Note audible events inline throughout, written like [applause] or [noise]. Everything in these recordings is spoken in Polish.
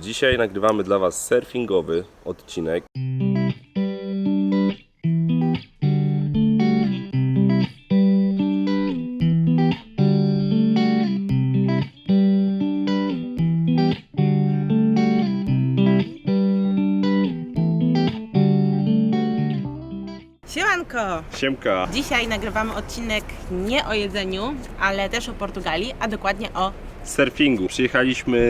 Dzisiaj nagrywamy dla Was surfingowy odcinek. Siemanko! Siemka! Dzisiaj nagrywamy odcinek nie o jedzeniu, ale też o Portugalii, a dokładnie o Surfingu. Przyjechaliśmy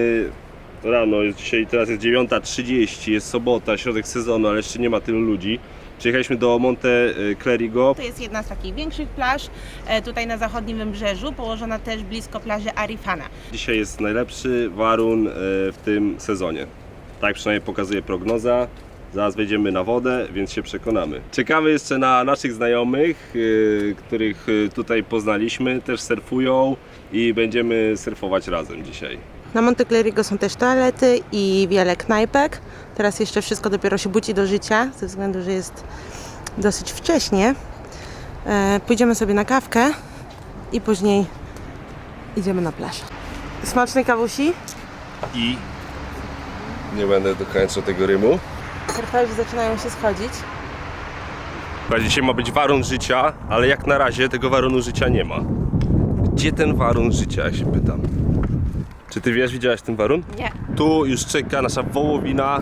rano, jest dzisiaj teraz jest 9.30, jest sobota, środek sezonu, ale jeszcze nie ma tylu ludzi. Przyjechaliśmy do Monte y, Clerigo. To jest jedna z takich większych plaż, e, tutaj na zachodnim wybrzeżu, położona też blisko plaży Arifana. Dzisiaj jest najlepszy warun y, w tym sezonie. Tak przynajmniej pokazuje prognoza. Zaraz wejdziemy na wodę, więc się przekonamy. Czekamy jeszcze na naszych znajomych, których tutaj poznaliśmy, też surfują i będziemy surfować razem dzisiaj. Na Monte Clerigo są też toalety i wiele knajpek. Teraz jeszcze wszystko dopiero się budzi do życia, ze względu, że jest dosyć wcześnie. E, Pójdziemy sobie na kawkę i później idziemy na plażę. Smacznej kawusi. I nie będę dokończał tego rymu. Surferzy zaczynają się schodzić. Dzisiaj ma być warun życia, ale jak na razie tego warunu życia nie ma. Gdzie ten warun życia, ja się pytam. Czy ty wiesz, widziałaś ten warun? Nie. Tu już czeka nasza wołowina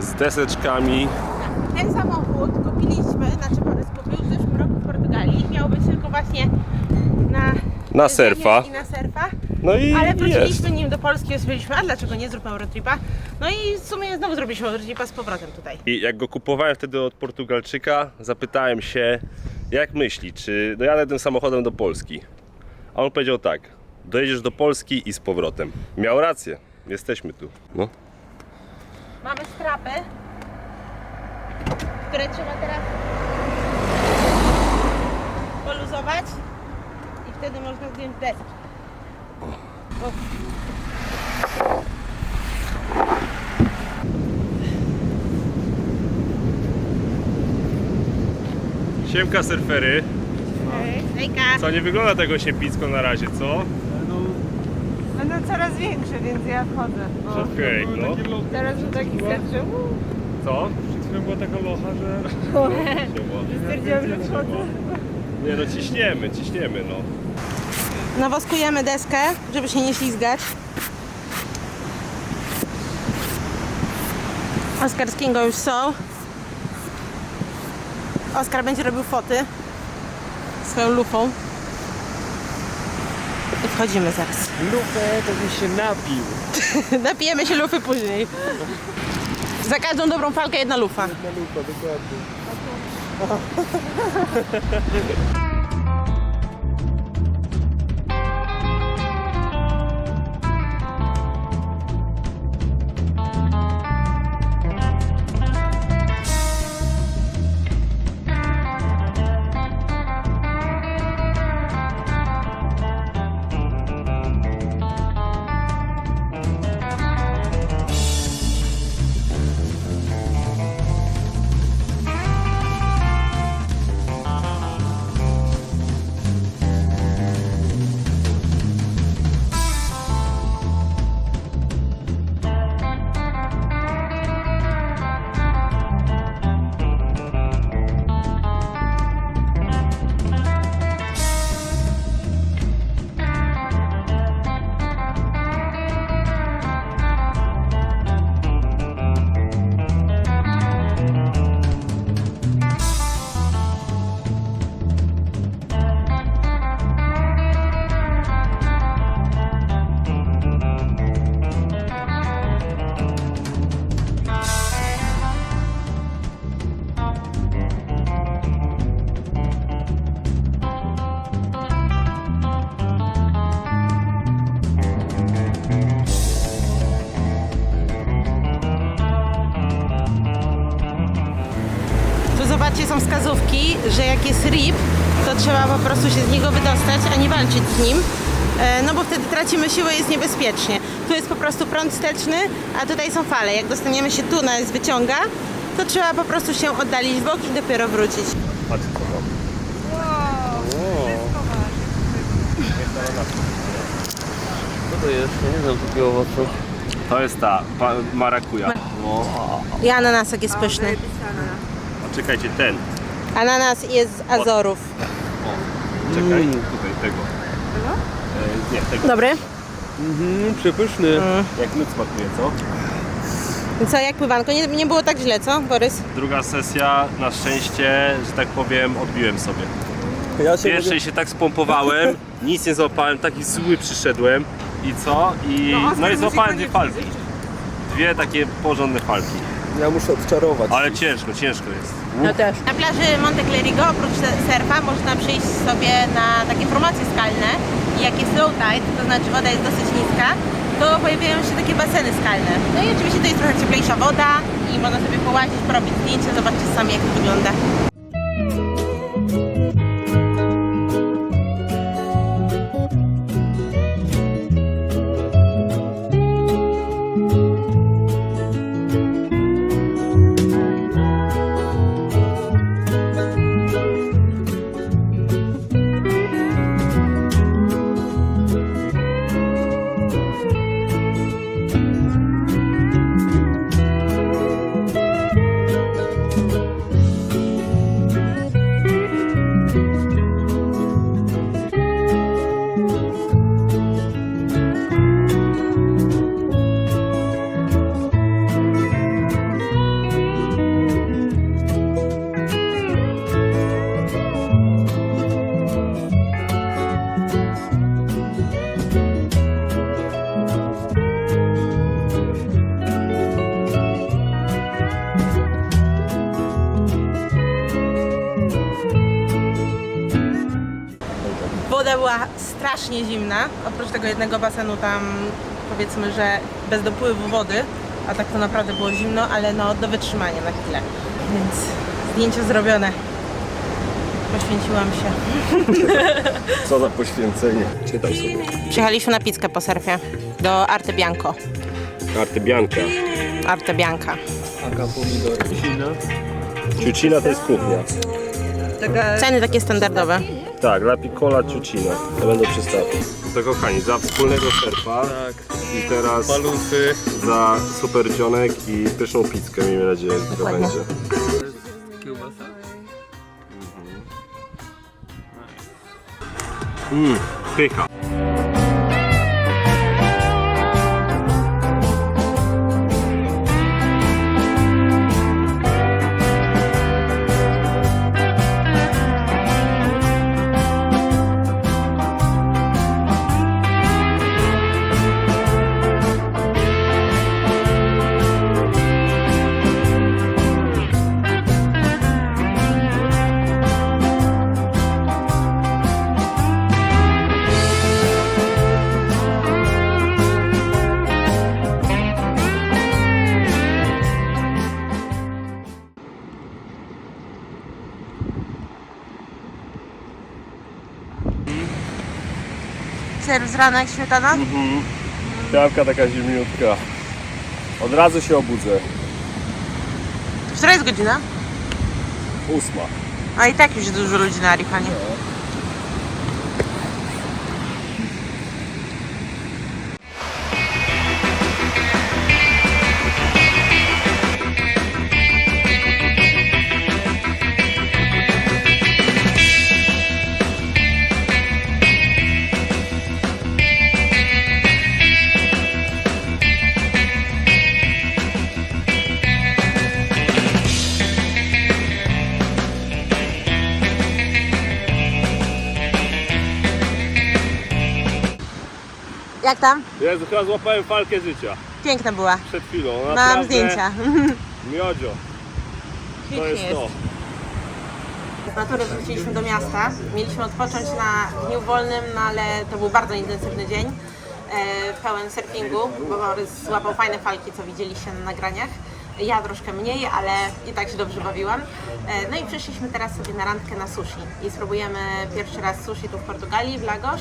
z deseczkami. Ten samochód kupiliśmy, znaczy Borys kupił w zeszłym roku w Portugalii. Miał być tylko właśnie na, Na surfa. I na surfa. No i Ale jest. wróciliśmy nim do Polski i stwierdziliśmy, a dlaczego nie zrób Eurotripa? No i w sumie znowu zrobiliśmy Eurotripa z powrotem tutaj. I jak go kupowałem wtedy od Portugalczyka, zapytałem się, jak myśli, czy dojadę tym samochodem do Polski. A on powiedział tak, dojedziesz do Polski i z powrotem. Miał rację, jesteśmy tu. No. Mamy strapy, które trzeba teraz poluzować i wtedy można zdjąć deski. O. Siemka surfery. Hejka! Co, nie wygląda tego siepicko na razie, co? Coraz większe, więc ja wchodzę. Bo Okej, no. teraz już taki że uuu, Co? Przed chwilą było tego locha, [laughs] że stwierdziłam, że wchodzę. Nie no, ciśniemy, ciśniemy, no. Nawoskujemy deskę, żeby się nie ślizgać. Oskar z Kingo już są. Oskar będzie robił foty swoją lufą. Wchodzimy zaraz. lufę to bym się napił. [laughs] Napijemy się lufy później. Za każdą dobrą falkę jedna lufa. Na lufa, dokładnie. [laughs] że jak jest rip, to trzeba po prostu się z niego wydostać, a nie walczyć z nim. E, No bo wtedy tracimy siłę, jest niebezpiecznie. Tu jest po prostu prąd wsteczny, a tutaj są fale. Jak dostaniemy się tu, nas wyciąga, to trzeba po prostu się oddalić w bok i dopiero wrócić. Patrz co mam. Co to jest? Ja nie znam takiego owocu. To jest ta, pa, marakuja. No. I ananasek jest pyszny. A czekajcie, ten. Ananas jest z Azorów. Czekaj, tutaj tego. E, nie, tego. Dobry. Mhm, przepyszny. Jak lód smakuje, co? Co, jak pływanko? Nie, nie było tak źle, co, Borys? Druga sesja, na szczęście, że tak powiem, odbiłem sobie. Ja W pierwszej się tak spompowałem, [laughs] nic nie złapałem, taki zły przyszedłem. I co? I no, i złapałem dwie falki. Dwie takie porządne falki. Ja muszę odczarować. Ale ciężko, ciężko jest. No też. Na plaży Monte Clerigo oprócz surfa można przyjść sobie na takie formacje skalne i jak jest low tide, to znaczy woda jest dosyć niska, to pojawiają się takie baseny skalne. No i oczywiście to jest trochę cieplejsza woda i można sobie połazić, porobić zdjęcia, zobaczcie sami jak to wygląda. Woda była strasznie zimna, oprócz tego jednego basenu tam powiedzmy, że bez dopływu wody, a tak to naprawdę było zimno, ale no do wytrzymania na chwilę. Więc zdjęcie zrobione. Poświęciłam się. [laughs] Co za poświęcenie. Czytaj sobie. Przyjechaliśmy na pizzkę po surfie do Arte Bianco. Arte Bianca. Aka pomidor. Sina. Ciucina to jest kuchnia. Ceny takie standardowe. Tak, La Piccola Ciucina. To będą przystawki. To kochani, za wspólnego surfa Tak. i teraz Palusy. za super dzionek i pyszną pizzkę, miejmy nadzieję, że to Dokładnie. będzie. Kiełbasa. Mmm, pycha. Ser z rana jak śmietana? Pianka taka zimniutka. Od razu się obudzę. Która jest godzina? Ósma. A i tak już dużo ludzi na Arifanie. Jak tam? Jezu, chyba złapałem falkę życia. Piękna była. Przed chwilą. Mam Naprawdę zdjęcia. [laughs] Miodzio. To jest to. Z natury wróciliśmy do miasta. Mieliśmy odpocząć na dniu wolnym, no ale to był bardzo intensywny dzień. E, pełen surfingu, bo Borys złapał fajne falki, co widzieliście na nagraniach. Ja troszkę mniej, ale i tak się dobrze bawiłam. E, no i przyszliśmy teraz sobie na randkę na sushi. I spróbujemy pierwszy raz sushi tu w Portugalii, w Lagos.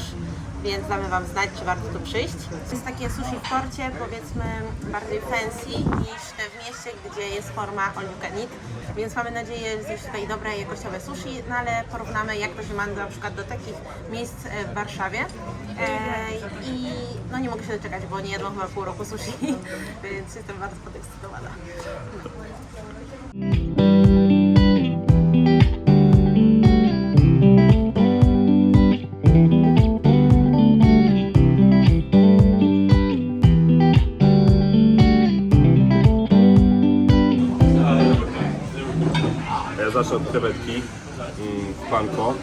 Więc damy Wam znać, czy warto tu przyjść. To jest takie sushi w porcie, powiedzmy bardziej fancy niż te w mieście, gdzie jest forma all you can eat. Więc mamy nadzieję zjeść tutaj dobre, jakościowe sushi, no ale porównamy jak to się ma na przykład do takich miejsc e, w Warszawie. E, I no nie mogę się doczekać, bo nie jadłam chyba pół roku sushi, [laughs] więc jestem bardzo podekscytowana. Mm, w panko.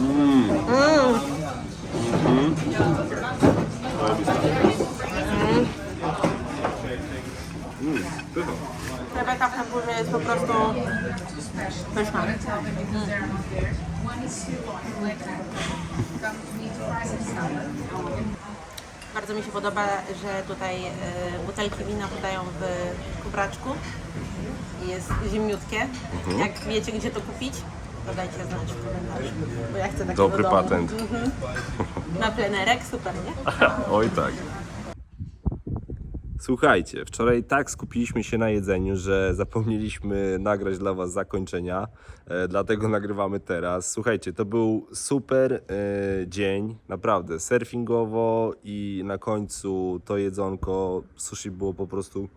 Mm. Mm. Kreweta w tempurze jest po prostu pyszna. Bardzo mi się podoba, że tutaj e, butelki wina podają w kubraczku. Jest zimniutkie. Jak wiecie, gdzie to kupić, to dajcie znać w komentarzu. Bo ja chcę takiego Dobry domu. patent. Na plenerek, super, nie? [laughs] Oj tak. Słuchajcie, wczoraj tak skupiliśmy się na jedzeniu, że zapomnieliśmy nagrać dla Was zakończenia, e, dlatego nagrywamy teraz. Słuchajcie, to był super e, dzień, naprawdę surfingowo i na końcu to jedzonko sushi było po prostu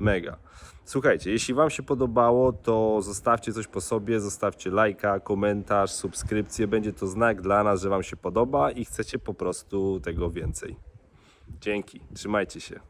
mega. Słuchajcie, jeśli Wam się podobało, to zostawcie coś po sobie, zostawcie lajka, komentarz, subskrypcję. Będzie to znak dla nas, że Wam się podoba i chcecie po prostu tego więcej. Dzięki, trzymajcie się.